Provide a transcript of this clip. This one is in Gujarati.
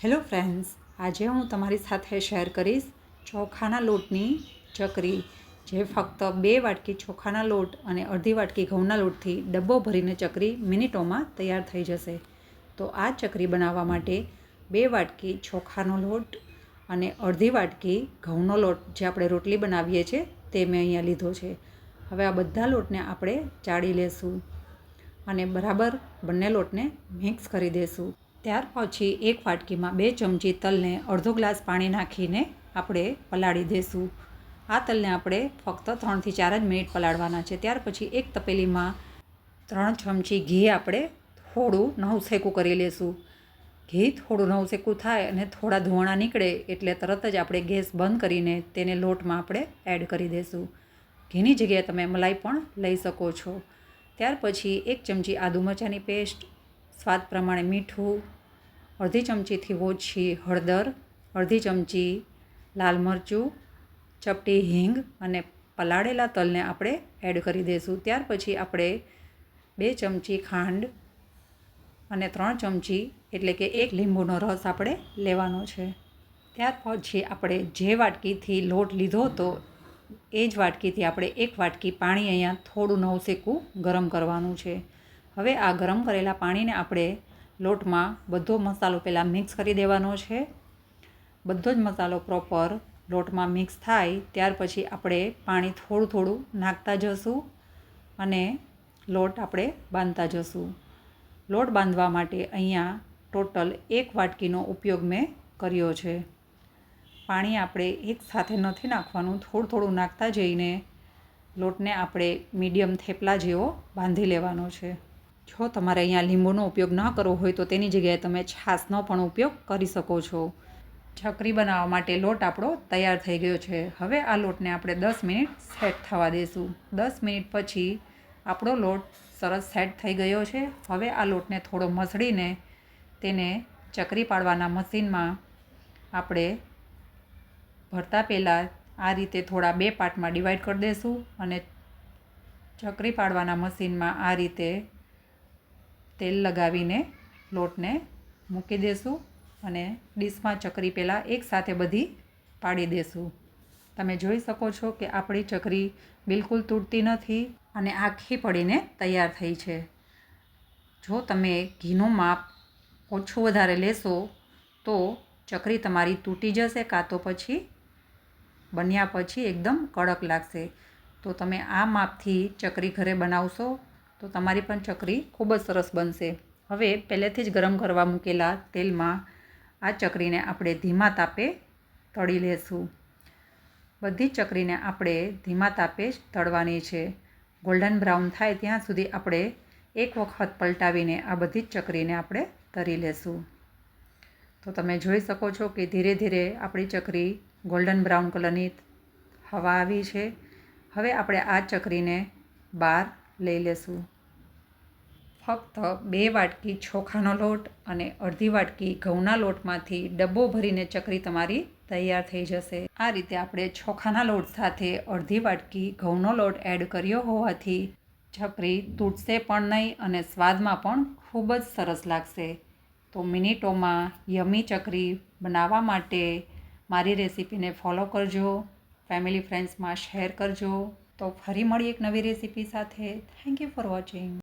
હેલો ફ્રેન્ડ્સ, આજે હું તમારી સાથે શેર કરીશ ચોખાના લોટની ચકરી, જે ફક્ત બે વાટકી ચોખાના લોટ અને અડધી વાટકી ઘઉંના લોટથી ડબ્બો ભરીને ચકરી મિનિટોમાં તૈયાર થઈ જશે. તો આ ચકરી બનાવવા માટે બે વાટકી ચોખાનો લોટ અને અડધી વાટકી ઘઉંનો લોટ જે આપણે રોટલી બનાવીએ છીએ તે મેં અહીંયા લીધો છે. હવે આ બધા લોટને આપણે ચાળી લેશું અને બરાબર બંને લોટને મિક્સ કરી દઈશું ત્યાર પછી એક વાટકીમાં બે ચમચી તલને અડધો ગ્લાસ પાણી નાખીને આપણે પલાળી દઈશું આ તલને આપણે ફક્ત ત્રણથી ચાર જ મિનિટ પલાળવાના છે. ત્યાર પછી એક તપેલીમાં ત્રણ ચમચી ઘી આપણે થોડું નવસેકું કરી લેશું. ઘી થોડું નવસેકું થાય અને થોડા ધોવાણા નીકળે એટલે તરત જ આપણે ગેસ બંધ કરીને તેને લોટમાં આપણે એડ કરી દઈશું ઘીની જગ્યાએ તમે મલાઈ પણ લઈ શકો છો. ત્યાર પછી એક ચમચી આદુ મરચાંની પેસ્ટ, સ્વાદ પ્રમાણે મીઠું અડધી ચમચીથી ઓછી હળદર, અડધી ચમચી લાલ મરચું, ચપટી હિંગ અને પલાળેલા તલને આપણે એડ કરી દઈશું. ત્યાર પછી આપણે બે ચમચી ખાંડ અને ત્રણ ચમચી એટલે કે એક લીંબુનો રસ આપણે લેવાનો છે. ત્યાર પછી આપણે જે વાટકીથી લોટ લીધો હતો, એ જ વાટકીથી આપણે એક વાટકી પાણી અહીંયા થોડું નવસેકું ગરમ કરવાનું છે. હવે આ ગરમ કરેલા પાણીને આપણે લોટમાં બધો મસાલો પહેલાં મિક્સ કરી દેવાનો છે. બધો જ મસાલો પ્રોપર લોટમાં મિક્સ થાય, ત્યાર પછી આપણે પાણી થોડું થોડું નાખતા જશું અને લોટ આપણે બાંધતા જશું. લોટ બાંધવા માટે અહીંયા ટોટલ એક વાટકીનો ઉપયોગ મેં કર્યો છે. પાણી આપણે એક સાથે નથી નાખવાનું, થોડું થોડું નાખતા જઈને લોટને આપણે મીડિયમ થેપલા જેવો બાંધી લેવાનો છે. જો તમારે અહીંયા લીંબુનો ઉપયોગ ન કરવો હોય તો તેની જગ્યાએ તમે છાશનો પણ ઉપયોગ કરી શકો છો. ચકરી બનાવવા માટે લોટ આપણો તૈયાર થઈ ગયો છે. હવે આ લોટને આપણે દસ મિનિટ સેટ થવા દઈશું દસ મિનિટ પછી આપણો લોટ સરસ સેટ થઈ ગયો છે. હવે આ લોટને થોડો મસળીને તેને ચકરી પાડવાના મશીનમાં આપણે ભરતા પહેલાં આ રીતે થોડા બે પાર્ટમાં ડિવાઈડ કરી દઈશું અને ચકરી પાડવાના મશીનમાં આ રીતે તેલ લગાવીને લોટને મૂકી દઈશું અને ડીશમાં ચકરી પહેલાં એકસાથે બધી પાડી દઈશું તમે જોઈ શકો છો કે આપણી ચકરી બિલકુલ તૂટતી નથી અને આખી પડીને તૈયાર થઈ છે. જો તમે ઘીનું માપ ઓછું વધારે લેશો તો ચકરી તમારી તૂટી જશે કાં તો પછી બન્યા પછી એકદમ કડક લાગશે. તો તમે આ માપથી ચકરી ઘરે બનાવશો તો તમારી પણ ચકરી ખૂબ જ સરસ બનશે. હવે પહેલેથી જ ગરમ કરવા મૂકેલા તેલમાં આ ચકરીને આપણે ધીમા તાપે તળી લેશું. બધી ચકરીને આપણે ધીમા તાપે જ તળવાની છે. ગોલ્ડન બ્રાઉન થાય ત્યાં સુધી આપણે એક વખત પલટાવીને આ બધી જ ચકરીને આપણે તરી લેશું. તો તમે જોઈ શકો છો કે ધીરે ધીરે આપણી ચકરી ગોલ્ડન બ્રાઉન કલરની હવા આવી છે. હવે આપણે આ ચકરીને બહાર લઈ લેશું. ફક્ત બે વાટકી ચોખાનો લોટ અને અડધી વાટકી ઘઉંના લોટમાંથી ડબ્બો ભરીને ચકરી તમારી તૈયાર થઈ જશે. આ રીતે આપણે ચોખાના લોટ સાથે અડધી વાટકી ઘઉંનો લોટ એડ કર્યો હોવાથી ચકરી તૂટશે પણ નહીં અને સ્વાદમાં પણ ખૂબ જ સરસ લાગશે. તો મિનિટોમાં યમી ચકરી બનાવવા માટે મારી રેસીપીને ફોલો કરજો, ફેમિલી ફ્રેન્ડ્સમાં શેર કરજો. તો ફરી મળીએ એક નવી રેસીપી સાથે. Thank you for watching